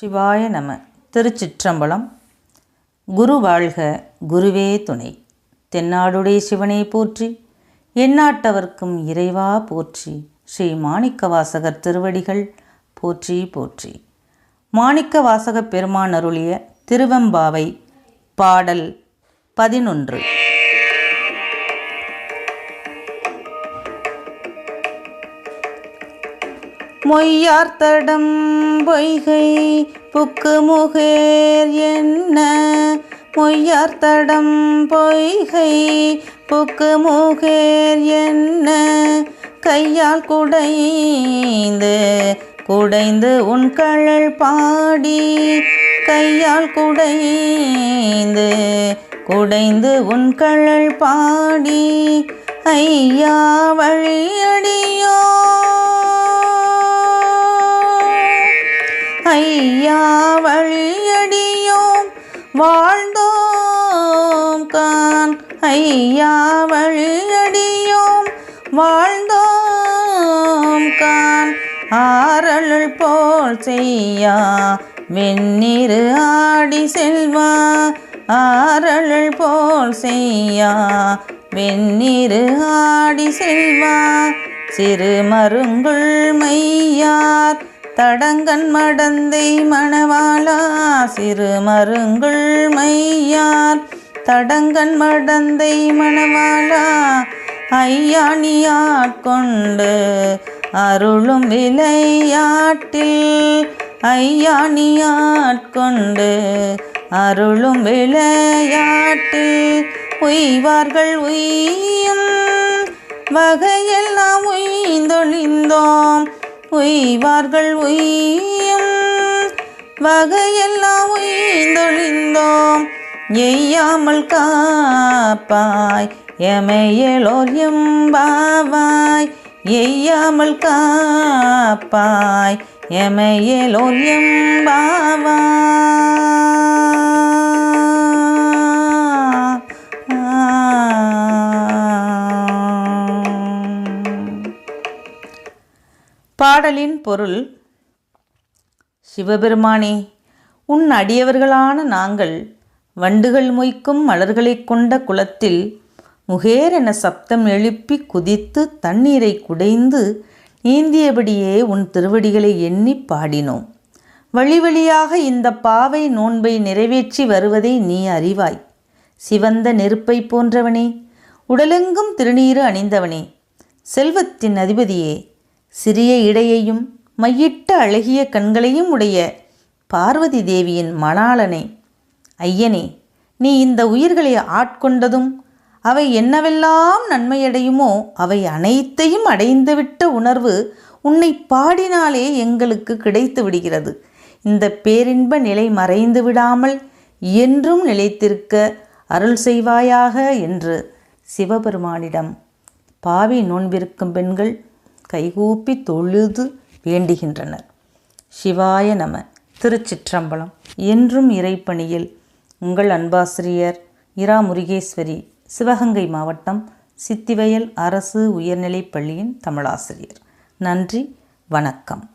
சிவாய நம. திருச்சிற்றம்பலம். குரு வாழ்க குருவே துணை. தென்னாடுடைய சிவனை போற்றி. எந்நாட்டவர்க்கும் இறைவா போற்றி. ஸ்ரீ மாணிக்க வாசகர் திருவடிகள் போற்றி போற்றி. மாணிக்க வாசக பெருமான் அருளிய திருவெம்பாவை பாடல் பதினொன்று. மொய்யார்த்தடம் பொய்கை புக்கு முகேர் என்ன? மொய்யார்த்தடம் பொய்கை புக்கு முகேர் என்ன? கையால் குடைந்து குடைந்து உன் கழல் பாடி கையால் குடைந்து குடைந்து உன் கழல் பாடி ஐயா வழியடியோ வழியடியோம். வாழ்ந்தோம் கான் ஐயா வழியடியோம். வாழ்ந்தோம் கான் ஆரலுள் போல் செய்யா. வெந்நீரு ஆடி செல்வா. ஆரலுள் போல் செய்யா. வெந்நீரு ஆடி செல்வா. சிறு மருங்குள் மையார். தடங்கன் மடந்தை மணவாளா சிறு மருங்குள் மையார். தடங்கன் மடந்தை மணவாளா ஐயாணியாட்கொண்டு அருளும் விளையாட்டில். ஐயாணியாட்கொண்டு அருளும் விளையாட்டில் உய்வார்கள் உய்யும். வகையெல்லாம் உய்ந்தொழிந்தோம். உய்வார்கள் உய்யும். வகையெல்லாம் உய்ந்தொழிந்தோம். எய்யாமல் காப்பாய். எமையலோர் எம்பாவாய். எய்யாமல் காப்பாய். எமையலோர் எம்பாவாய். பாடலின் பொருள் சிவபெருமானே உன் அடியவர்களான நாங்கள் வண்டுகள் மொய்க்கும் மலர்களைக் கொண்ட குளத்தில் முகேர் என சப்தம் எழுப்பி குதித்து தண்ணீரை குடைந்து நீந்தியபடியே உன் திருவடிகளை எண்ணி பாடினோம். வழி வழியாக இந்த பாவை நோன்பை நிறைவேற்றி வருவதை நீ அறிவாய். சிவந்த நெருப்பை போன்றவனே உடலெங்கும் திருநீறு அணிந்தவனே செல்வத்தின் அதிபதியே சிறிய இடையையும் மையிட்ட அழகிய கண்களையும் உடைய பார்வதி தேவியின் மணாளனே ஐயனே நீ இந்த உயிர்களை ஆட்கொண்டதும் அவை என்னவெல்லாம் நன்மையடையுமோ அவை அனைத்தையும் அடைந்துவிட்ட உணர்வு உன்னை பாடினாலே எங்களுக்கு கிடைத்து விடுகிறது. இந்த பேரின்ப நிலை மறைந்து விடாமல் என்றும் நிலைத்திருக்க அருள் செய்வாயாக என்று சிவபெருமானிடம் பாவி நோன்பிருக்கும் பெண்கள் கைகூப்பி தொழுது வேண்டுகின்றனர். சிவாய நம திருச்சிற்றம்பலம். என்றும் இறைப்பணியில் உங்கள் அன்பாசிரியர் இரா முருகேஸ்வரி சிவகங்கை மாவட்டம் சித்திவயல் அரசு உயர்நிலைப் பள்ளியின் தமிழாசிரியர். நன்றி வணக்கம்.